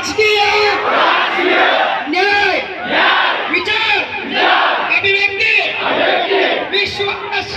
राजकीय न्याय विचार अभिव्यक्ती विश्वास